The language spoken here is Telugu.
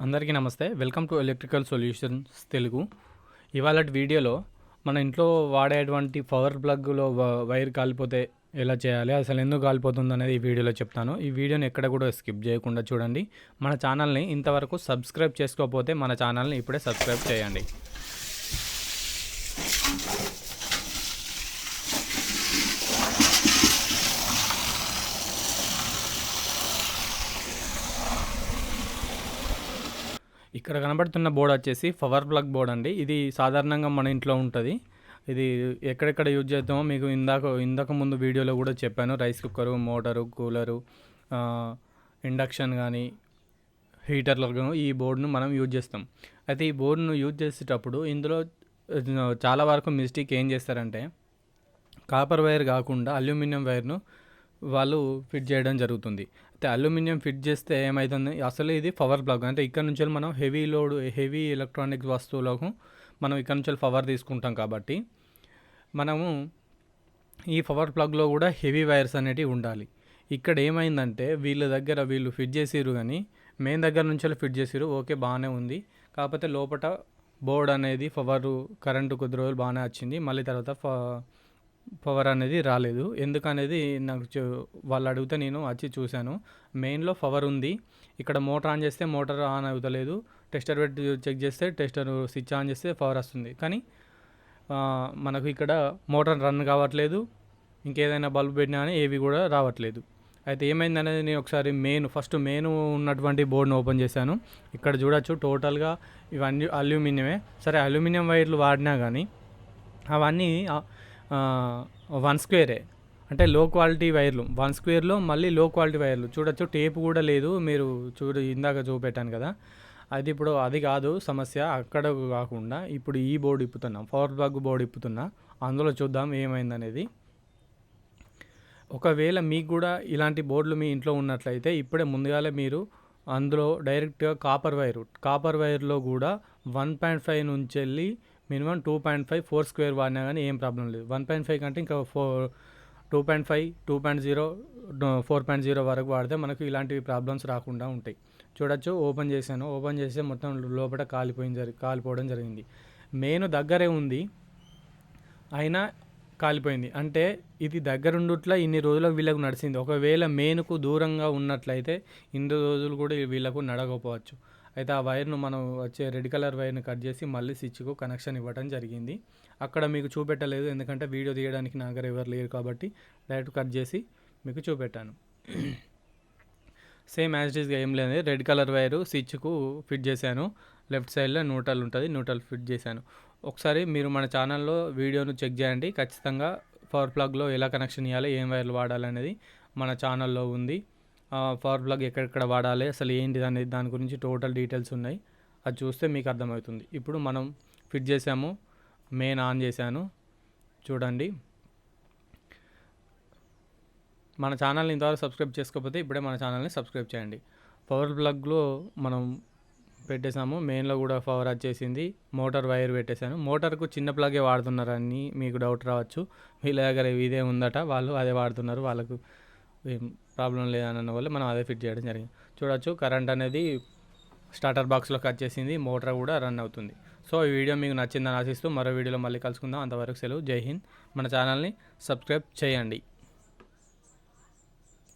అందరికీ నమస్తే. Welcome to electrical solutions Telugu. ఇవాళ వీడియోలో మన ఇంట్లో వాడేటువంటి పవర్ ప్లగ్లో వ- వైర్ కాలిపోతే ఎలా చేయాలి అసలు ఎందుకు కాలిపోతుంది అనేది ఈ వీడియోలో చెప్తాను. ఈ వీడియోని ఎక్కడ కూడా స్కిప్ చేయకుండా చూడండి. మన ఛానల్ని ఇంతవరకు సబ్స్క్రైబ్ చేసుకోకపోతే మన ఛానల్ని ఇప్పుడే సబ్స్క్రైబ్ చేయండి. ఇక్కడ కనబడుతున్న బోర్డ్ వచ్చేసి పవర్ ప్లగ్ బోర్డ్ అండి. ఇది సాధారణంగా మన ఇంట్లో ఉంటుంది. ఇది ఎక్కడెక్కడ యూజ్ చేద్దామో మీకు ఇందాక ఇందాక ముందు వీడియోలో కూడా చెప్పాను. Rice cooker motor cooler induction కానీ హీటర్లకు ఈ బోర్డును మనం యూజ్ చేస్తాం. అయితే ఈ బోర్డును యూజ్ చేసేటప్పుడు ఇందులో చాలా వరకు మిస్టేక్ ఏం చేస్తారంటే కాపర్ వైర్ కాకుండా అల్యూమినియం వైర్ను వాళ్ళు ఫిట్ చేయడం జరుగుతుంది. అయితే అల్యూమినియం ఫిట్ చేస్తే ఏమైతుంది? అసలు ఇది పవర్ బ్లాక్. అంటే ఇక్కడ నుంచి మనం హెవీ లోడ్ హెవీ ఎలక్ట్రానిక్ వస్తువులకు మనం ఇక్కడ నుంచి పవర్ తీసుకుంటాం కాబట్టి మనము ఈ పవర్ ప్లగ్లో కూడా హెవీ వైర్స్ అనేటివి ఉండాలి. ఇక్కడ ఏమైందంటే వీళ్ళ దగ్గర వీళ్ళు ఫిట్ చేసిరు కానీ మెయిన్ దగ్గర నుంచి ఫిట్ చేసిరు ఓకే బాగానే ఉంది. కాకపోతే లోపల బోర్డ్ అనేది పవర్ కరెంటు కొద్ది రోజులు బాగానే వచ్చింది. మళ్ళీ తర్వాత ఫ- పవర్ అనేది రాలేదు. ఎందుకనేది నాకు వాళ్ళు అడిగితే నేను వచ్చి చూశాను. మెయిన్లో పవర్ ఉంది. ఇక్కడ మోటార్ ఆన్ చేస్తే మోటార్ ఆన్ అవుతలేదు. టెస్టర్ పెట్టి చెక్ చేస్తే టెస్టర్ స్విచ్ ఆన్ చేస్తే పవర్ వస్తుంది. కానీ మనకు ఇక్కడ మోటార్ రన్ కావట్లేదు. ఇంకేదైనా బల్బ్ పెట్టినా కానీ ఏవి కూడా రావట్లేదు. అయితే ఏమైంది అనేది నేను ఒకసారి మెయిన్ ఫస్ట్ మెయిన్ ఉన్నటువంటి బోర్డును ఓపెన్ చేశాను. ఇక్కడ చూడొచ్చు టోటల్గా ఇవన్నీ అల్యూమినియమే. సరే అల్యూమినియం వైర్లు వాడినా కానీ అవన్నీ వన్ స్క్వేరే. అంటే లో క్వాలిటీ వైర్లు. వన్ స్క్వేర్లో మళ్ళీ లో క్వాలిటీ వైర్లు. చూడొచ్చు టేప్ కూడా లేదు. మీరు చూడు ఇందాక చూపెట్టాను కదా. అది ఇప్పుడు అది కాదు సమస్య. అక్కడ కాకుండా ఇప్పుడు ఈ బోర్డు ఇప్పుతున్నాం. పవర్ ప్లగ్ బోర్డు ఇప్పుతున్నా. అందులో చూద్దాం ఏమైందనేది. ఒకవేళ మీకు కూడా ఇలాంటి బోర్డులు మీ ఇంట్లో ఉన్నట్లయితే ఇప్పుడే ముందుగానే మీరు అందులో డైరెక్ట్గా కాపర్ వైర్. కాపర్ వైర్లో కూడా వన్ పాయింట్ ఫైవ్ నుంచి వెళ్ళి minimum two point five four square వాడినా కానీ ఏం ప్రాబ్లం లేదు. వన్ పాయింట్ ఫైవ్ కంటే ఇంకా four two point five two point zero four point zero వరకు వాడితే మనకు ఇలాంటివి ప్రాబ్లమ్స్ రాకుండా ఉంటాయి. చూడొచ్చు ఓపెన్ చేశాను. ఓపెన్ చేస్తే మొత్తం లోపల కాలిపోయింది జరి కాలిపోవడం జరిగింది. మెయిన్ దగ్గరే ఉంది అయినా కాలిపోయింది. అంటే ఇది దగ్గరుండుట్లా ఇన్ని రోజులకు వీళ్ళకు నడిచింది ఒకవేళ మెయిన్కు దూరంగా ఉన్నట్లయితే ఇన్ని రోజులు కూడా వీళ్ళకు నడకపోవచ్చు. అయితే ఆ వైర్ను మనం వచ్చే రెడ్ కలర్ వైర్ని కట్ చేసి మళ్ళీ స్విచ్కు కనెక్షన్ ఇవ్వడం జరిగింది. అక్కడ మీకు చూపెట్టలేదు ఎందుకంటే వీడియో తీయడానికి నా దగ్గర ఎవరు లేరు కాబట్టి డైరెక్ట్ కట్ చేసి మీకు చూపెట్టాను. సేమ్ యాజ్ ఇస్గా ఏం లేదు రెడ్ కలర్ వైరు స్విచ్కు ఫిట్ చేశాను. లెఫ్ట్ సైడ్లో న్యూట్రల్ ఉంటుంది న్యూట్రల్ ఫిట్ చేశాను. ఒకసారి మీరు మన ఛానల్లో వీడియోను చెక్ చేయండి. ఖచ్చితంగా పవర్ ప్లగ్లో ఎలా కనెక్షన్ ఇవ్వాలి ఏం వైర్లు వాడాలనేది మన ఛానల్లో ఉంది. పవర్ ప్లగ్ ఎక్కడెక్కడ వాడాలి అసలు ఏంటి అనేది దాని గురించి టోటల్ డీటెయిల్స్ ఉన్నాయి. అది చూస్తే మీకు అర్థమవుతుంది. ఇప్పుడు మనం ఫిట్ చేసాము మెయిన్ ఆన్ చేశాను. చూడండి. మన ఛానల్ని ఇంతవరకు సబ్స్క్రైబ్ చేసుకోకపోతే ఇప్పుడే మన ఛానల్ని సబ్స్క్రైబ్ చేయండి. పవర్ ప్లగ్లో మనం పెట్టేసాము మెయిన్లో కూడా పవర్ వచ్చేసింది మోటార్ వైర్ పెట్టేశాను. మోటార్కు చిన్న ప్లగే వాడుతున్నారని మీకు డౌట్ రావచ్చు. వీళ్ళ దగ్గర ఇదే ఉందట వాళ్ళు అదే వాడుతున్నారు వాళ్ళకు ప్రాబ్లం లేదన్న వల్ల మనం అదే ఫిట్ చేయడం జరిగింది. చూడొచ్చు కరెంట్ అనేది స్టార్టర్ బాక్స్లో కట్ చేసింది మోటార్ కూడా రన్ అవుతుంది. సో ఈ వీడియో మీకు నచ్చిందని ఆశిస్తూ మరో వీడియోలో మళ్ళీ కలుసుకుందాం. అంతవరకు సెలవు. జై హింద్. మన ఛానల్ని సబ్స్క్రైబ్ చేయండి.